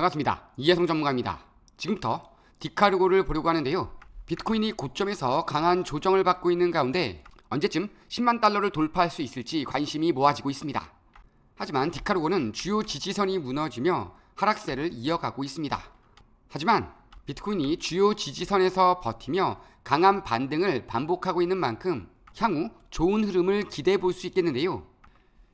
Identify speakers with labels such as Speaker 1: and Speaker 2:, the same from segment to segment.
Speaker 1: 반갑습니다. 이해성 전문가입니다. 지금부터 디카르고를 보려고 하는데요. 비트코인이 고점에서 강한 조정을 받고 있는 가운데 언제쯤 10만 달러를 돌파할 수 있을지 관심이 모아지고 있습니다. 하지만 디카르고는 주요 지지선이 무너지며 하락세를 이어가고 있습니다. 하지만 비트코인이 주요 지지선에서 버티며 강한 반등을 반복하고 있는 만큼 향후 좋은 흐름을 기대해 볼 수 있겠는데요.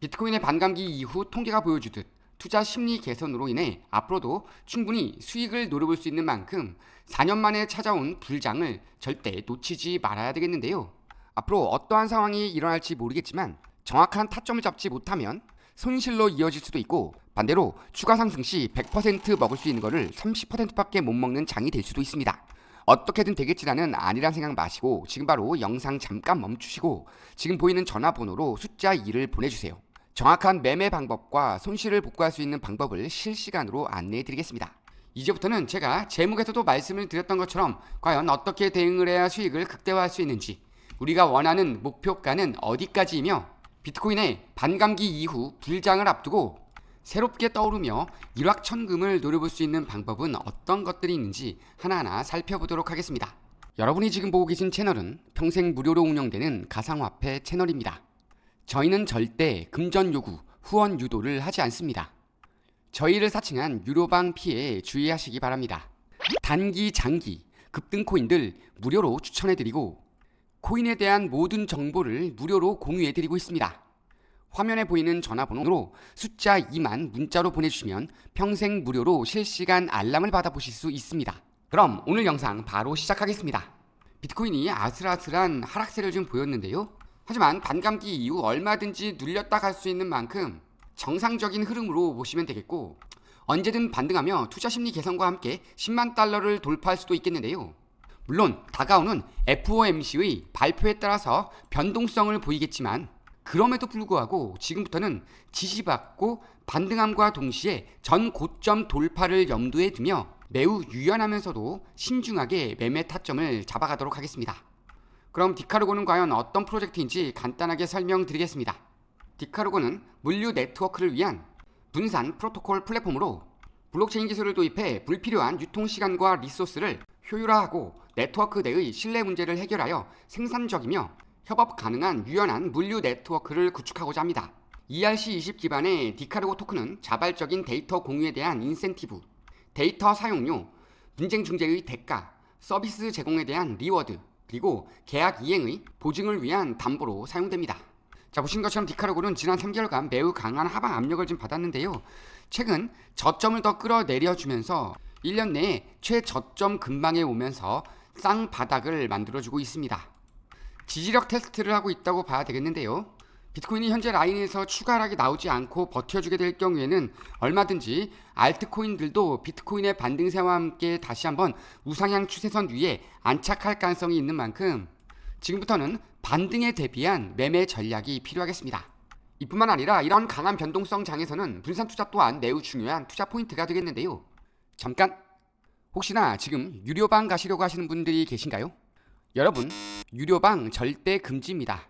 Speaker 1: 비트코인의 반감기 이후 통계가 보여주듯 투자 심리 개선으로 인해 앞으로도 충분히 수익을 노려볼 수 있는 만큼 4년 만에 찾아온 불장을 절대 놓치지 말아야 되겠는데요. 앞으로 어떠한 상황이 일어날지 모르겠지만 정확한 타점을 잡지 못하면 손실로 이어질 수도 있고 반대로 추가 상승 시 100% 먹을 수 있는 거를 30%밖에 못 먹는 장이 될 수도 있습니다. 어떻게든 되겠지라는 아니란 생각 마시고 지금 바로 영상 잠깐 멈추시고 지금 보이는 전화번호로 숫자 2를 보내주세요. 정확한 매매 방법과 손실을 복구할 수 있는 방법을 실시간으로 안내해 드리겠습니다. 이제부터는 제가 제목에서도 말씀을 드렸던 것처럼 과연 어떻게 대응을 해야 수익을 극대화할 수 있는지 우리가 원하는 목표가는 어디까지이며 비트코인의 반감기 이후 불장을 앞두고 새롭게 떠오르며 일확천금을 노려볼 수 있는 방법은 어떤 것들이 있는지 하나하나 살펴보도록 하겠습니다. 여러분이 지금 보고 계신 채널은 평생 무료로 운영되는 가상화폐 채널입니다. 저희는 절대 금전 요구, 후원 유도를 하지 않습니다. 저희를 사칭한 유료방 피해 주의하시기 바랍니다. 단기, 장기, 급등 코인들 무료로 추천해드리고 코인에 대한 모든 정보를 무료로 공유해드리고 있습니다. 화면에 보이는 전화번호로 숫자 2만 문자로 보내주시면 평생 무료로 실시간 알람을 받아보실 수 있습니다. 그럼 오늘 영상 바로 시작하겠습니다. 비트코인이 아슬아슬한 하락세를 좀 보였는데요. 하지만 반감기 이후 얼마든지 눌렸다 갈 수 있는 만큼 정상적인 흐름으로 보시면 되겠고 언제든 반등하며 투자 심리 개선과 함께 10만 달러를 돌파할 수도 있겠는데요. 물론 다가오는 FOMC의 발표에 따라서 변동성을 보이겠지만 그럼에도 불구하고 지금부터는 지지받고 반등함과 동시에 전 고점 돌파를 염두에 두며 매우 유연하면서도 신중하게 매매 타점을 잡아가도록 하겠습니다. 그럼 디카르고는 과연 어떤 프로젝트인지 간단하게 설명드리겠습니다. 디카르고는 물류 네트워크를 위한 분산 프로토콜 플랫폼으로 블록체인 기술을 도입해 불필요한 유통 시간과 리소스를 효율화하고 네트워크 내의 신뢰 문제를 해결하여 생산적이며 협업 가능한 유연한 물류 네트워크를 구축하고자 합니다. ERC20 기반의 디카르고 토큰은 자발적인 데이터 공유에 대한 인센티브, 데이터 사용료, 분쟁 중재의 대가, 서비스 제공에 대한 리워드, 그리고 계약 이행의 보증을 위한 담보로 사용됩니다. 자 보신 것처럼 디카르고는 지난 3개월간 매우 강한 하방 압력을 좀 받았는데요. 최근 저점을 더 끌어내려주면서 1년 내에 최저점 근방에 오면서 쌍바닥을 만들어주고 있습니다. 지지력 테스트를 하고 있다고 봐야 되겠는데요. 비트코인이 현재 라인에서 추가 하락이 나오지 않고 버텨주게 될 경우에는 얼마든지 알트코인들도 비트코인의 반등세와 함께 다시 한번 우상향 추세선 위에 안착할 가능성이 있는 만큼 지금부터는 반등에 대비한 매매 전략이 필요하겠습니다. 이뿐만 아니라 이런 강한 변동성 장에서는 분산 투자 또한 매우 중요한 투자 포인트가 되겠는데요. 잠깐 혹시나 지금 유료방 가시려고 하시는 분들이 계신가요? 여러분 유료방 절대 금지입니다.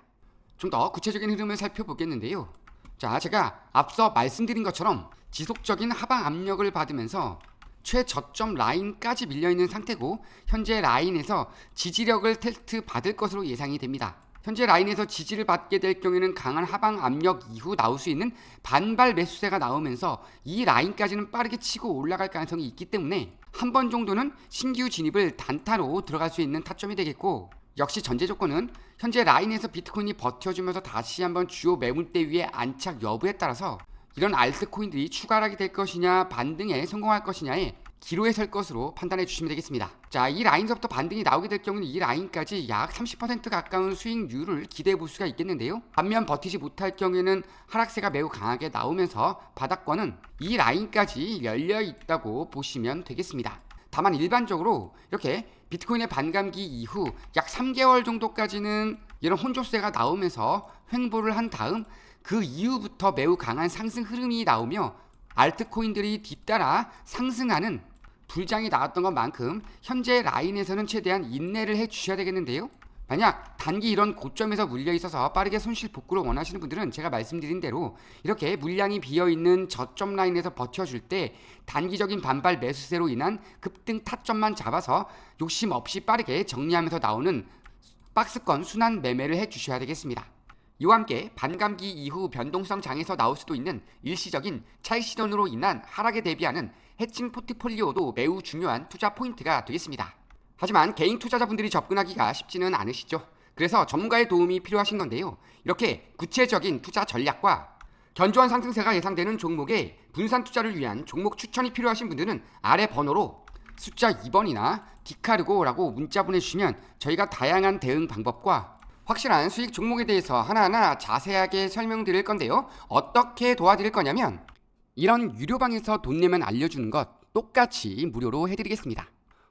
Speaker 1: 좀 더 구체적인 흐름을 살펴보겠는데요. 자, 제가 앞서 말씀드린 것처럼 지속적인 하방 압력을 받으면서 최저점 라인까지 밀려있는 상태고 현재 라인에서 지지력을 테스트 받을 것으로 예상이 됩니다. 현재 라인에서 지지를 받게 될 경우에는 강한 하방 압력 이후 나올 수 있는 반발 매수세가 나오면서 이 라인까지는 빠르게 치고 올라갈 가능성이 있기 때문에 한 번 정도는 신규 진입을 단타로 들어갈 수 있는 타점이 되겠고 역시 전제 조건은 현재 라인에서 비트코인이 버텨주면서 다시 한번 주요 매물대 위에 안착 여부에 따라서 이런 알트코인들이 추가락이 될 것이냐 반등에 성공할 것이냐에 기로에 설 것으로 판단해 주시면 되겠습니다. 자, 이 라인서부터 반등이 나오게 될 경우는 이 라인까지 약 30% 가까운 수익률을 기대해 볼 수가 있겠는데요. 반면 버티지 못할 경우에는 하락세가 매우 강하게 나오면서 바닥권은 이 라인까지 열려 있다고 보시면 되겠습니다. 다만 일반적으로 이렇게 비트코인의 반감기 이후 약 3개월 정도까지는 이런 혼조세가 나오면서 횡보를 한 다음 그 이후부터 매우 강한 상승 흐름이 나오며 알트코인들이 뒤따라 상승하는 불장이 나왔던 것만큼 현재 라인에서는 최대한 인내를 해 주셔야 되겠는데요. 만약 단기 이런 고점에서 물려 있어서 빠르게 손실 복구를 원하시는 분들은 제가 말씀드린 대로 이렇게 물량이 비어 있는 저점 라인에서 버텨줄 때 단기적인 반발 매수세로 인한 급등 타점만 잡아서 욕심 없이 빠르게 정리하면서 나오는 박스권 순환 매매를 해 주셔야 되겠습니다. 이와 함께 반감기 이후 변동성 장에서 나올 수도 있는 일시적인 차익 실현으로 인한 하락에 대비하는 해칭 포트폴리오도 매우 중요한 투자 포인트가 되겠습니다. 하지만 개인 투자자분들이 접근하기가 쉽지는 않으시죠. 그래서 전문가의 도움이 필요하신 건데요. 이렇게 구체적인 투자 전략과 견조한 상승세가 예상되는 종목에 분산 투자를 위한 종목 추천이 필요하신 분들은 아래 번호로 숫자 2번이나 디카르고라고 문자 보내주시면 저희가 다양한 대응 방법과 확실한 수익 종목에 대해서 하나하나 자세하게 설명드릴 건데요. 어떻게 도와드릴 거냐면 이런 유료방에서 돈 내면 알려주는 것 똑같이 무료로 해드리겠습니다.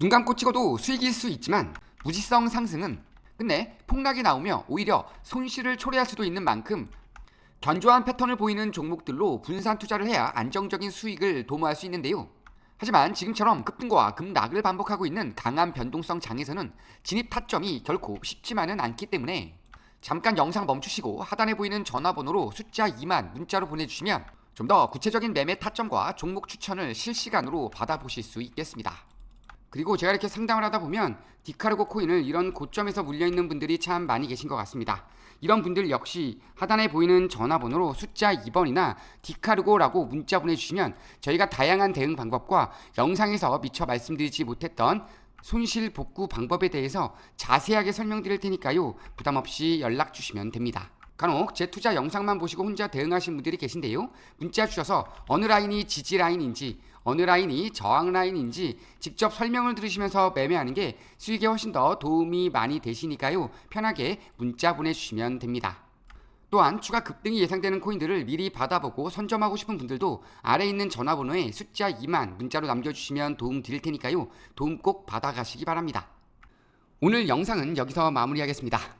Speaker 1: 눈 감고 찍어도 수익일 수 있지만 무지성 상승은 끝내 폭락이 나오며 오히려 손실을 초래할 수도 있는 만큼 견조한 패턴을 보이는 종목들로 분산 투자를 해야 안정적인 수익을 도모할 수 있는데요. 하지만 지금처럼 급등과 급락을 반복하고 있는 강한 변동성 장에서는 진입 타점이 결코 쉽지만은 않기 때문에 잠깐 영상 멈추시고 하단에 보이는 전화번호로 숫자 2만 문자로 보내주시면 좀 더 구체적인 매매 타점과 종목 추천을 실시간으로 받아보실 수 있겠습니다. 그리고 제가 이렇게 상담을 하다 보면 디카르고 코인을 이런 고점에서 물려있는 분들이 참 많이 계신 것 같습니다. 이런 분들 역시 하단에 보이는 전화번호로 숫자 2번이나 디카르고라고 문자 보내주시면 저희가 다양한 대응 방법과 영상에서 미처 말씀드리지 못했던 손실 복구 방법에 대해서 자세하게 설명드릴 테니까요. 부담 없이 연락 주시면 됩니다. 간혹 제 투자 영상만 보시고 혼자 대응하신 분들이 계신데요. 문자 주셔서 어느 라인이 지지 라인인지 어느 라인이 저항 라인인지 직접 설명을 들으시면서 매매하는 게 수익에 훨씬 더 도움이 많이 되시니까요. 편하게 문자 보내주시면 됩니다. 또한 추가 급등이 예상되는 코인들을 미리 받아보고 선점하고 싶은 분들도 아래 있는 전화번호에 숫자 2만 문자로 남겨주시면 도움 드릴 테니까요. 도움 꼭 받아가시기 바랍니다. 오늘 영상은 여기서 마무리하겠습니다.